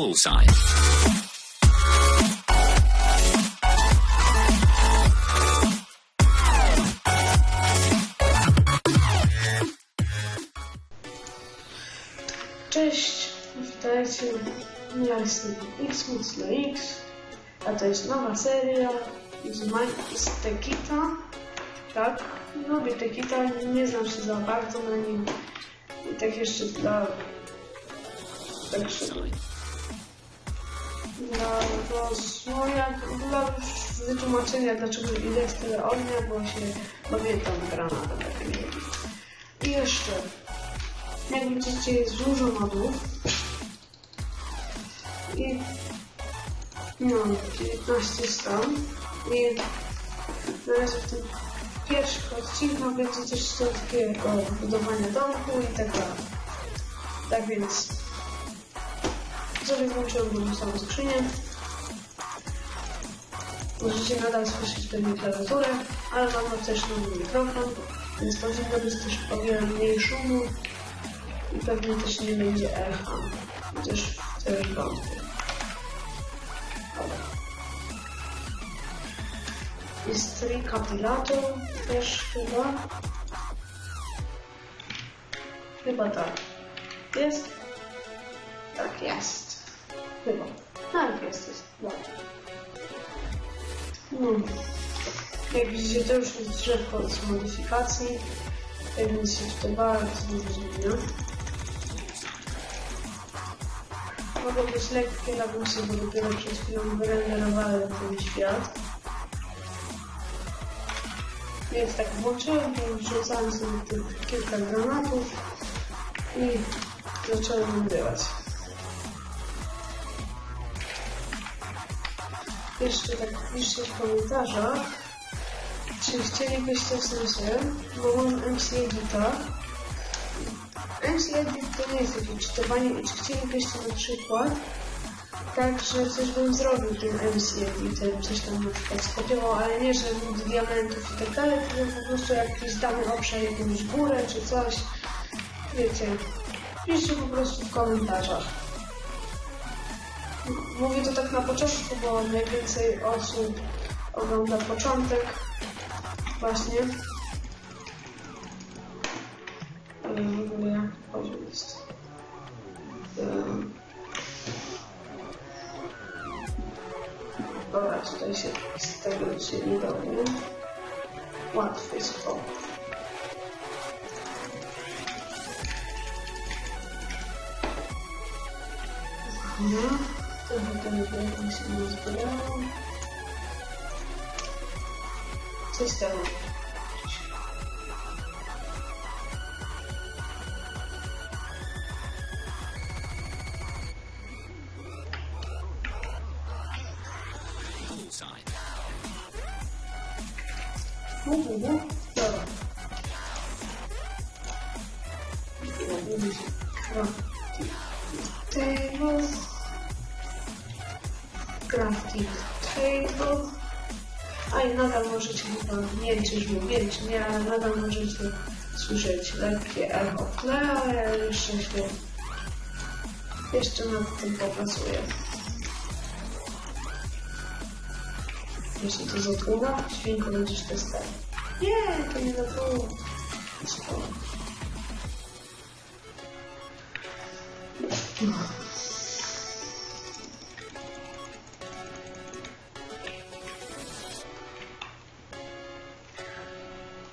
Poolside. Cześć, witajcie. Ja jestem Xmux dla X, a to jest nowa seria z, z Tekita. Tak, lubię Tekita, nie znam się za bardzo na nim. I tak jeszcze dla... Tak żeby... Dla rozwoja, dla wytłumaczenia dlaczego jest tyle ognia, bo się pamiętam granatem takiego. I jeszcze jak widzicie jest dużo modów i no 19 stron i na razie w tym pierwszych odcinkach będzie coś takiego budowania domku i tak dalej. Tak więc sobie włączyłem drugą samą skrzynię. Możecie nadal słyszeć pewnie klawiaturę, ale mam też nowy mikrofon, więc powinno być też o wiele mniej szumu i pewnie też nie będzie echa, chociaż też wątpię. Jest recapitulator też chyba. Chyba tak. Jest? Tak, jest. Chyba. Tak, jest, jest. Dobra. No. Jak widzicie, to już jest drzewko z modyfikacji. Tak więc się tutaj bardzo dużo zmienia. Mogą być lekkie lagusy, bo dopiero przed chwilą wyrenderowałem ten świat. Więc tak włączyłem wrzucałem sobie tych kilka granatów i zacząłem nagrywać. Jeszcze tak piszcie w komentarzach, czy chcielibyście w sensie, bo mam MC Edita. MC Edit to nie jest takie czytowanie i czy chcielibyście na przykład tak, że coś bym zrobił tym MC Editem, coś tam na przykład skopiował, ale nie, że diamentów i tak dalej, tylko po prostu jakiś dany obszar, jakąś górę czy coś. Wiecie, piszcie po prostu w komentarzach. Mówię to tak na początku, bo najwięcej osób ogląda początek właśnie. Ale w ogóle jak poziom jest. Ym. Dobra, tutaj się z tego się nie da, nie? Łatwy jest to. No, trochę tego tam się nie zbierało. Co z tego? Crafting table. A i nadal możecie chyba, nie wiem czy już mówię, czy nie, ale nadal możecie słyszeć lekkie echo tle, ale ja jeszcze się jeszcze nad tym popracuję. Jeśli to zatługa, świnko będziesz testerem. Nie, to nie zatługa. Spoko.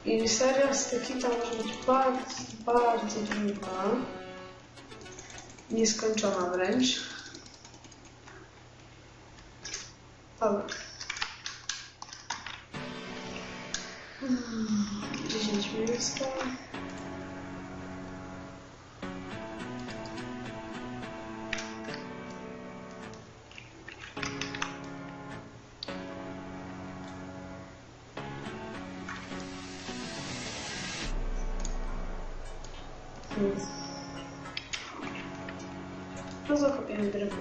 I seria z może być bardzo, bardzo długa. Nieskończona wręcz. Dobra. 10 miejsca. Hmm. No zakopiemy drewno.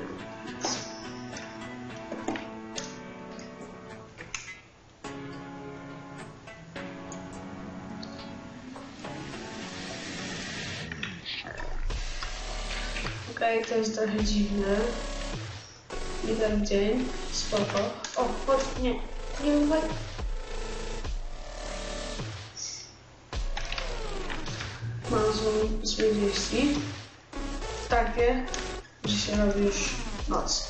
Okej, to jest trochę dziwne. jeden dzień, spoko. O, chodź, nie, nie uwaj. Mam złą złe wieści. Takie, że się robi już noc.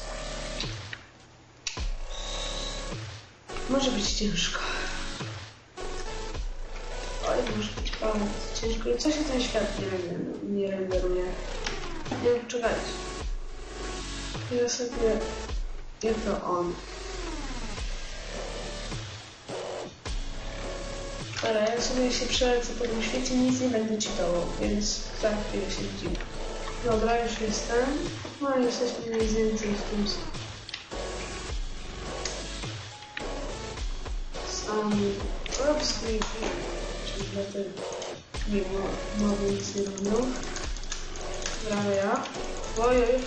Może być ciężko. Oj, może być bardzo ciężko. I co się ten świat nie, nie renderuje? Nie czekajcie. Ja sobie... Nie to on. Ale ja sobie się przelecę po tym świecie, nic nie będę czytało, więc za chwilę się widzimy. Dobra, już jestem. No i jesteśmy mniej więcej w tym samym obsługi, czyli dla tych mimo mowy nic nie robią. Brawo ja. Ojej,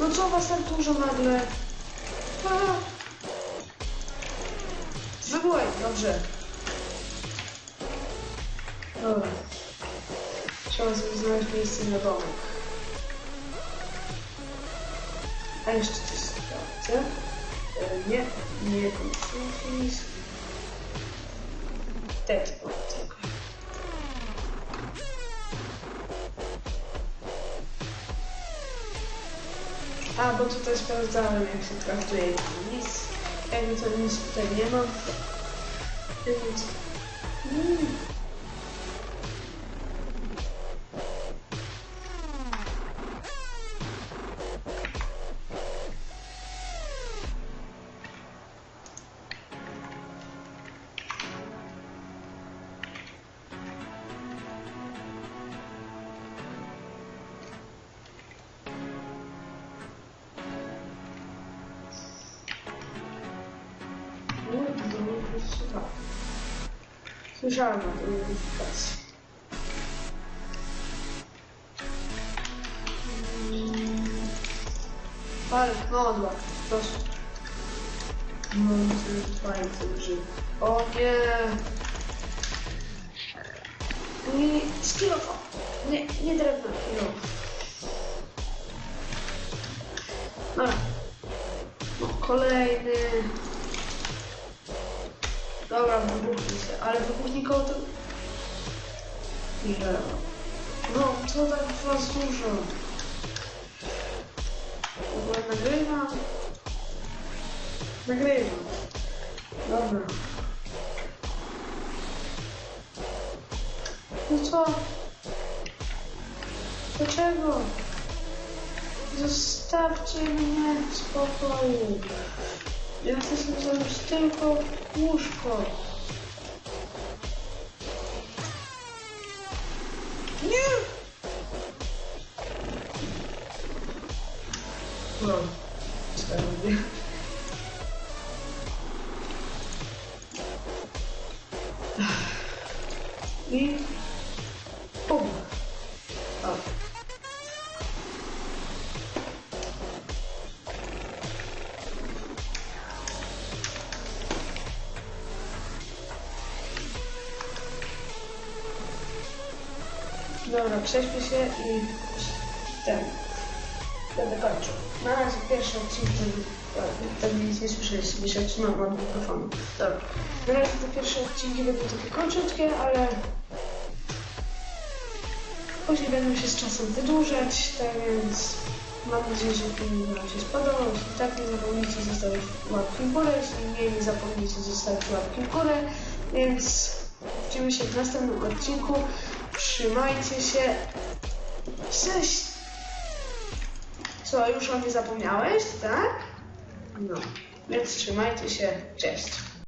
no co was tak dużo nagle? Wybyłaj, dobrze. Dobra. Trzeba sobie znaleźć miejsce na domek. A jeszcze coś sprawdzę. E, Nie, nie. Tekst, o, tak. A, bo tutaj sprawdzałem, jak się traktuje nic. Jakby to nic tutaj nie ma. Więc... Mm. Słyszałem o tej modyfikacji. Mm. Ale modła, proszę. No. O nie! Nie, nie! Nie, nie drewno, kilo. Dobra. No, kolejny. Dobra, wybuchnij się, ale wybuchnij koło to... Ile? No, co tak was dużo? W ogóle nagrywam? Nagrywam. Dobra. No co? Dlaczego? Zostawcie mnie w spokoju. Ja chcę sobie zrobić tylko łóżko. Nie! Dobra, prześpię się i ten. Będę kończył. Na razie pierwszy odcinek, pewnie nic nie słyszeliście, bo się trzymam od mikrofonu. Dobra. Na razie te pierwsze odcinki będą takie króciutkie, ale później będą się z czasem wydłużać, tak więc mam nadzieję, że film Wam się spodobał. Jeśli tak, nie zapomnijcie zostawić łapki w górę, jeśli nie, nie zapomnijcie zostawić łapki w górę, więc widzimy się w następnym odcinku. Trzymajcie się. Cześć! Co, już o mnie zapomniałeś, tak? No, więc trzymajcie się. Cześć.